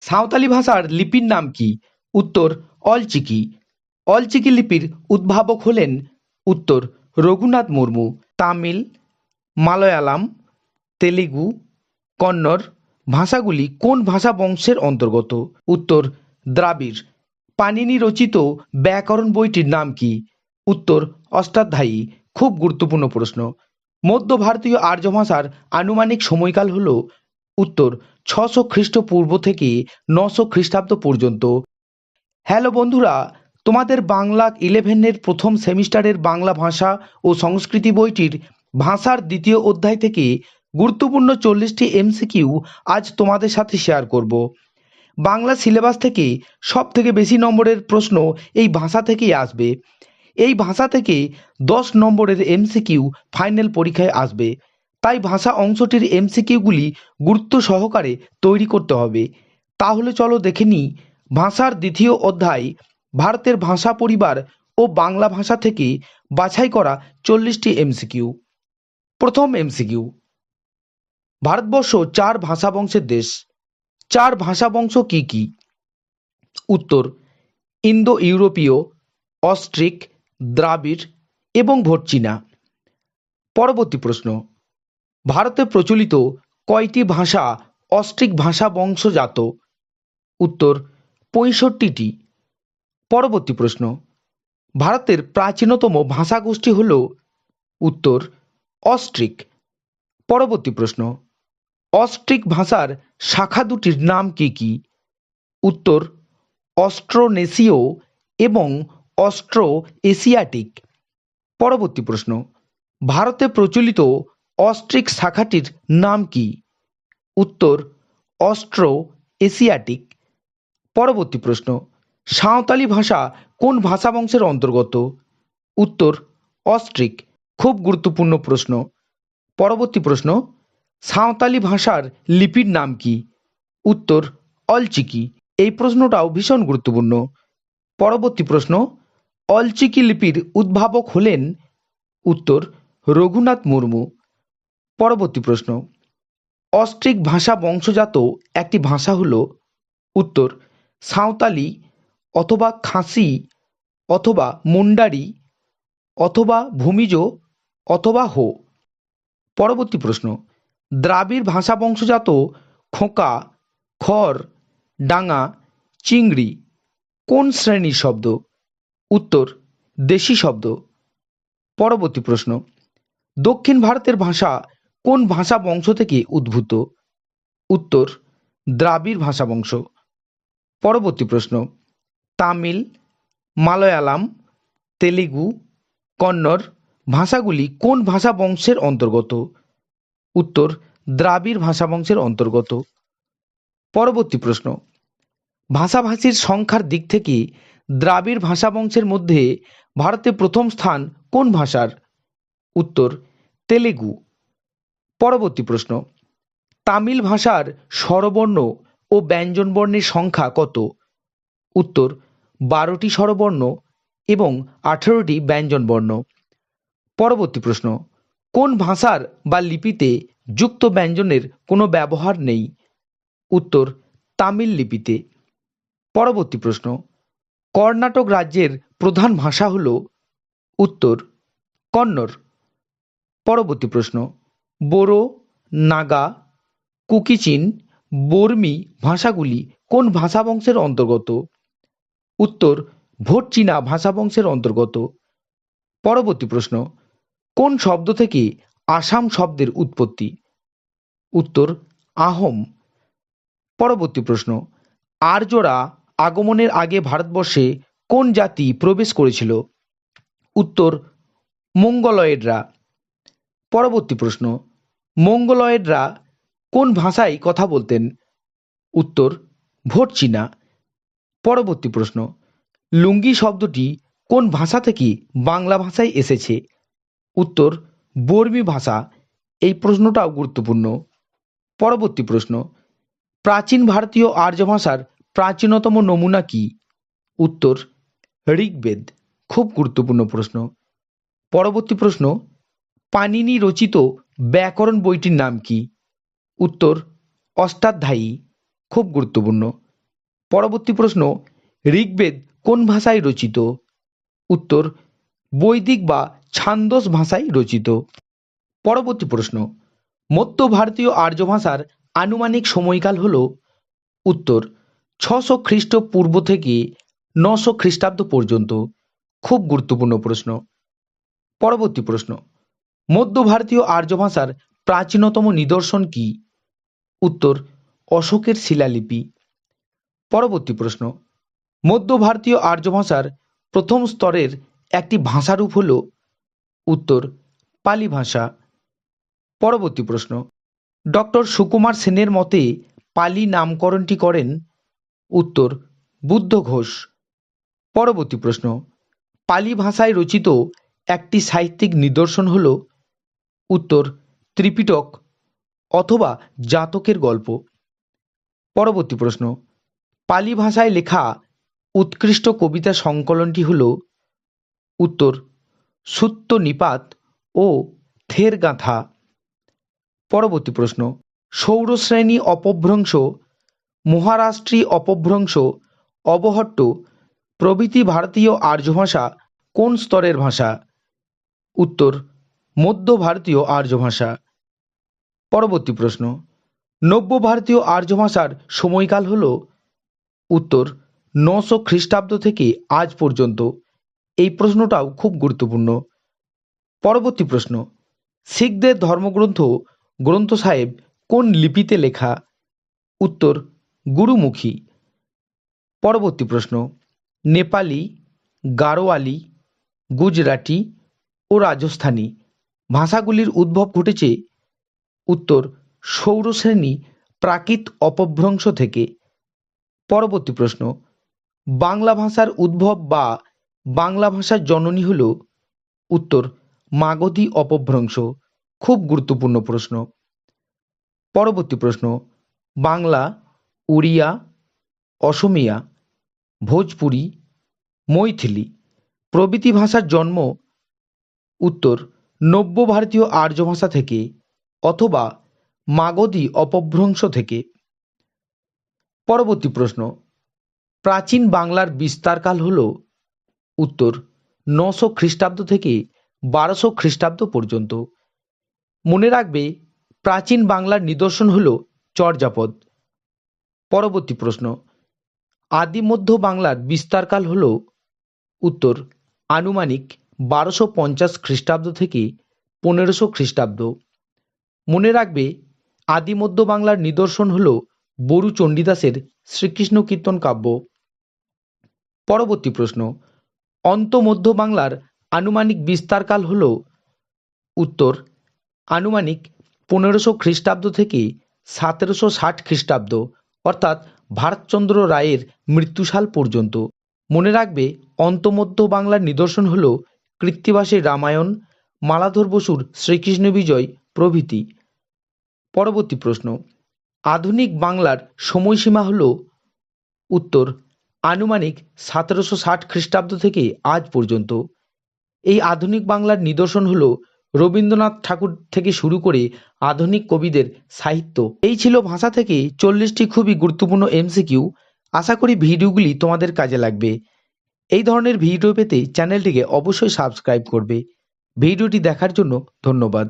সাঁওতালি ভাষার লিপির নাম কি? উত্তর, অলচিকি। অলচিকি লিপির উদ্ভাবক হলেন উত্তর, রঘুনাথ মুর্মু। তামিল, মালয়ালাম, তেলেগু, কন্নড় ভাষাগুলি কোন ভাষা বংশের অন্তর্গত? উত্তর, দ্রাবিড়। পানিনি রচিত ব্যাকরণ বইটির নাম কি? উত্তর, অষ্টাধ্যায়ী। খুব গুরুত্বপূর্ণ প্রশ্ন। মধ্য ভারতীয় আর্য ভাষার আনুমানিক সময়কাল হল উত্তর ছশো খ্রিস্টপূর্ব থেকে নশো খ্রিস্টাব্দ পর্যন্ত। হ্যালো বন্ধুরা, তোমাদের বাংলা ইলেভেনের প্রথম সেমিস্টারের বাংলা ভাষা ও সংস্কৃতি বইটির ভাষার দ্বিতীয় অধ্যায় থেকে গুরুত্বপূর্ণ চল্লিশটি এমসিকিউ আজ তোমাদের সাথে শেয়ার করব। বাংলা সিলেবাস থেকে সব থেকে বেশি নম্বরের প্রশ্ন এই ভাষা থেকেই আসবে। এই ভাষা থেকে দশ নম্বরের এমসিকিউ ফাইনাল পরীক্ষায় আসবে। তাই ভাষা অংশটির এমসিকিউগুলি গুরুত্ব সহকারে তৈরি করতে হবে। তাহলে চলো দেখে নিই, ভাষার দ্বিতীয় অধ্যায়, ভারতের ভাষা পরিবার ও বাংলা ভাষা থেকে বাছাই করা চল্লিশটি এমসিকিউ। প্রথম এমসিকিউ, ভারতবর্ষ চার ভাষা বংশের দেশ। চার ভাষা বংশ কি কি? উত্তর ইন্দো ইউরোপীয় অস্ট্রিক, দ্রাবিড় এবং ভোটচীনা পরবর্তী প্রশ্ন ভারতে প্রচলিত কয়টি ভাষা অস্ট্রিক ভাষা বংশজাত? উত্তর, পঁয়ষট্টিটি। পরবর্তী প্রশ্ন। ভারতের প্রাচীনতম ভাষাগোষ্ঠী হল, উত্তর, অস্ট্রিক। পরবর্তী প্রশ্ন। অস্ট্রিক ভাষার শাখা দুটির নাম কি কি? উত্তর অস্ট্রোনেশীয় এবং অস্ট্রো এশিয়াটিক পরবর্তী প্রশ্ন। ভারতে প্রচলিত অস্ট্রিক শাখাটির নাম কি? উত্তর অস্ট্রো এশিয়াটিক পরবর্তী প্রশ্ন, সাঁওতালি ভাষা কোন ভাষা বংশের অন্তর্গত? উত্তর, অস্ট্রিক। খুব গুরুত্বপূর্ণ প্রশ্ন। পরবর্তী প্রশ্ন, সাঁওতালি ভাষার লিপির নাম কি? উত্তর, অলচিকি। এই প্রশ্নটাও ভীষণ গুরুত্বপূর্ণ। পরবর্তী প্রশ্ন, অলচিকি লিপির উদ্ভাবক হলেন? উত্তর, রঘুনাথ মুর্মু। পরবর্তী প্রশ্ন। অস্ট্রিক ভাষা বংশজাত একটি ভাষা হল উত্তর। সাঁওতালি অথবা খাসি অথবা মুন্ডারি অথবা ভূমিজ অথবা হো। পরবর্তী প্রশ্ন। দ্রাবিড় ভাষা বংশজাত খোঁকা খড় ডাঙা, চিংড়ি কোন শ্রেণির শব্দ? উত্তর, দেশি শব্দ। পরবর্তী প্রশ্ন। দক্ষিণ ভারতের ভাষা কোন ভাষা বংশ থেকে উদ্ভূত? উত্তর, দ্রাবিড় ভাষা বংশ পরবর্তী প্রশ্ন, তামিল, মালয়ালাম, তেলেগু, কন্নড় ভাষাগুলি কোন ভাষা বংশের অন্তর্গত? উত্তর, দ্রাবিড় ভাষা বংশের অন্তর্গত। পরবর্তী প্রশ্ন, ভাষাভাষীর সংখ্যার দিক থেকে দ্রাবিড় ভাষা বংশের মধ্যে ভারতে প্রথম স্থান কোন ভাষার? উত্তর, তেলেগু। পরবর্তী প্রশ্ন, তামিল ভাষার স্বরবর্ণ ও ব্যঞ্জনবর্ণের সংখ্যা কত? উত্তর, বারোটি স্বরবর্ণ এবং আঠেরোটি ব্যঞ্জনবর্ণ পরবর্তী প্রশ্ন, কোন ভাষার বা লিপিতে যুক্ত ব্যঞ্জনের কোনো ব্যবহার নেই? উত্তর, তামিল লিপিতে। পরবর্তী প্রশ্ন, কর্ণাটক রাজ্যের প্রধান ভাষা হল, উত্তর, কন্নড়। পরবর্তী প্রশ্ন বোরো, নাগা, কুকিচিন, বর্মী ভাষাগুলি কোন ভাষা বংশের অন্তর্গত? উত্তর, ভোটচীনা ভাষা বংশের অন্তর্গত। পরবর্তী প্রশ্ন, কোন শব্দ থেকে আসাম শব্দের উৎপত্তি? উত্তর, আহোম। পরবর্তী প্রশ্ন আর্যরা আগমনের আগে ভারতবর্ষে কোন জাতি প্রবেশ করেছিল? উত্তর, মঙ্গলয়েডরা। পরবর্তী প্রশ্ন, মঙ্গলয়েডরা কোন ভাষায় কথা বলতেন? উত্তর ভোটচীনা পরবর্তী প্রশ্ন, লুঙ্গি শব্দটি কোন ভাষা থেকে বাংলা ভাষায় এসেছে? উত্তর, বর্মী ভাষা। এই প্রশ্নটাও গুরুত্বপূর্ণ। পরবর্তী প্রশ্ন, প্রাচীন ভারতীয় আর্য ভাষার প্রাচীনতম নমুনা কি? উত্তর, ঋগ্বেদ। খুব গুরুত্বপূর্ণ প্রশ্ন। পরবর্তী প্রশ্ন পানিনি রচিত ব্যাকরণ বইটির নাম কি? উত্তর, অষ্টাধ্যায়ী, খুব গুরুত্বপূর্ণ। পরবর্তী প্রশ্ন, ঋগ্বেদ কোন ভাষায় রচিত? উত্তর, বৈদিক বা ছান্দস ভাষায় রচিত। পরবর্তী প্রশ্ন, মধ্য ভারতীয় আর্য ভাষার আনুমানিক সময়কাল হল? উত্তর, ছশো খ্রিস্টপূর্ব থেকে নশো খ্রিস্টাব্দ পর্যন্ত। খুব গুরুত্বপূর্ণ প্রশ্ন। পরবর্তী প্রশ্ন মধ্য ভারতীয় আর্য ভাষার প্রাচীনতম নিদর্শন কি? উত্তর, অশোকের শিলালিপি। পরবর্তী প্রশ্ন মধ্য ভারতীয় আর্য ভাষার প্রথম স্তরের একটি ভাষারূপ হল, উত্তর, পালি ভাষা। পরবর্তী প্রশ্ন, ডক্টর সুকুমার সেনের মতে পালি নামকরণটি করেন? উত্তর, বুদ্ধ ঘোষ। পরবর্তী প্রশ্ন, পালি ভাষায় রচিত একটি সাহিত্যিক নিদর্শন হল উত্তর, ত্রিপিটক অথবা জাতকের গল্প। পরবর্তী প্রশ্ন, পালি ভাষায় লেখা উৎকৃষ্ট কবিতা সংকলনটি হল, উত্তর সুত্ত নিপাত ও থের গাঁথা। পরবর্তী প্রশ্ন, সৌরশ্রেণী অপভ্রংশ, মহারাষ্ট্রী অপভ্রংশ, অবহট্ট, প্রভৃতি ভারতীয় আর্য ভাষা কোন স্তরের ভাষা? উত্তর মধ্য ভারতীয় আর্য ভাষা। পরবর্তী প্রশ্ন, নব্য ভারতীয় আর্য ভাষার সময়কাল হল উত্তর নশো খ্রিস্টাব্দ থেকে আজ পর্যন্ত। এই প্রশ্নটাও খুব গুরুত্বপূর্ণ। পরবর্তী প্রশ্ন, শিখদের ধর্মগ্রন্থ গ্রন্থ সাহেব কোন লিপিতে লেখা? উত্তর, গুরুমুখী। পরবর্তী প্রশ্ন, নেপালি, গারোয়ালি, গুজরাটি ও রাজস্থানী। ভাষাগুলির উদ্ভব ঘটেছে উত্তর সৌরশ্রেণী প্রাকৃত অপভ্রংশ থেকে। পরবর্তী প্রশ্ন, বাংলা ভাষার উদ্ভব বা বাংলা ভাষার জননী হল উত্তর মাগধী অপভ্রংশ। খুব গুরুত্বপূর্ণ প্রশ্ন। পরবর্তী প্রশ্ন, বাংলা, উড়িয়া, অসমিয়া, ভোজপুরি, মৈথিলি প্রভৃতি ভাষার জন্ম উত্তর নব্য ভারতীয় আর্য ভাষা থেকে অথবা মাগধী অপভ্রংশ থেকে। পরবর্তী প্রশ্ন, প্রাচীন বাংলার বিস্তারকাল হল উত্তর নশো খ্রিস্টাব্দ থেকে বারোশো খ্রিস্টাব্দ পর্যন্ত। মনে রাখবে, প্রাচীন বাংলার নিদর্শন হল চর্যাপদ। পরবর্তী প্রশ্ন আদি মধ্য বাংলার বিস্তারকাল হল উত্তর আনুমানিক বারোশো পঞ্চাশ খ্রিস্টাব্দ থেকে পনেরোশো খ্রিস্টাব্দ। মনে রাখবে, আদি মধ্য বাংলার নিদর্শন হল বরু চণ্ডীদাসের শ্রীকৃষ্ণ কীর্তন কাব্য। পরবর্তী প্রশ্ন, অন্ত মধ্য বাংলার আনুমানিক বিস্তারকাল হল? উত্তর, আনুমানিক পনেরোশো খ্রিস্টাব্দ থেকে সতেরোশো ষাট খ্রিস্টাব্দ, অর্থাৎ ভারতচন্দ্র রায়ের মৃত্যুসাল পর্যন্ত। মনে রাখবে অন্তমধ্য বাংলার নিদর্শন হল কৃত্তিবাসের রামায়ণ, মালাধর বসুর শ্রীকৃষ্ণ বিজয় প্রভৃতি। পরবর্তী প্রশ্ন, আধুনিক বাংলার সময়সীমা হল উত্তর, আনুমানিক সতেরোশো ষাট খ্রিস্টাব্দ থেকে আজ পর্যন্ত। এই আধুনিক বাংলার নিদর্শন হল রবীন্দ্রনাথ ঠাকুর থেকে শুরু করে আধুনিক কবিদের সাহিত্য। এই ছিল ভাষা থেকে চল্লিশটি খুবই গুরুত্বপূর্ণ এমসিকিউ। আশা করি ভিডিওগুলি তোমাদের কাজে লাগবে। এই ধরনের ভিডিও পেতে চ্যানেলটিকে অবশ্যই সাবস্ক্রাইব করবে। ভিডিওটি দেখার জন্য ধন্যবাদ।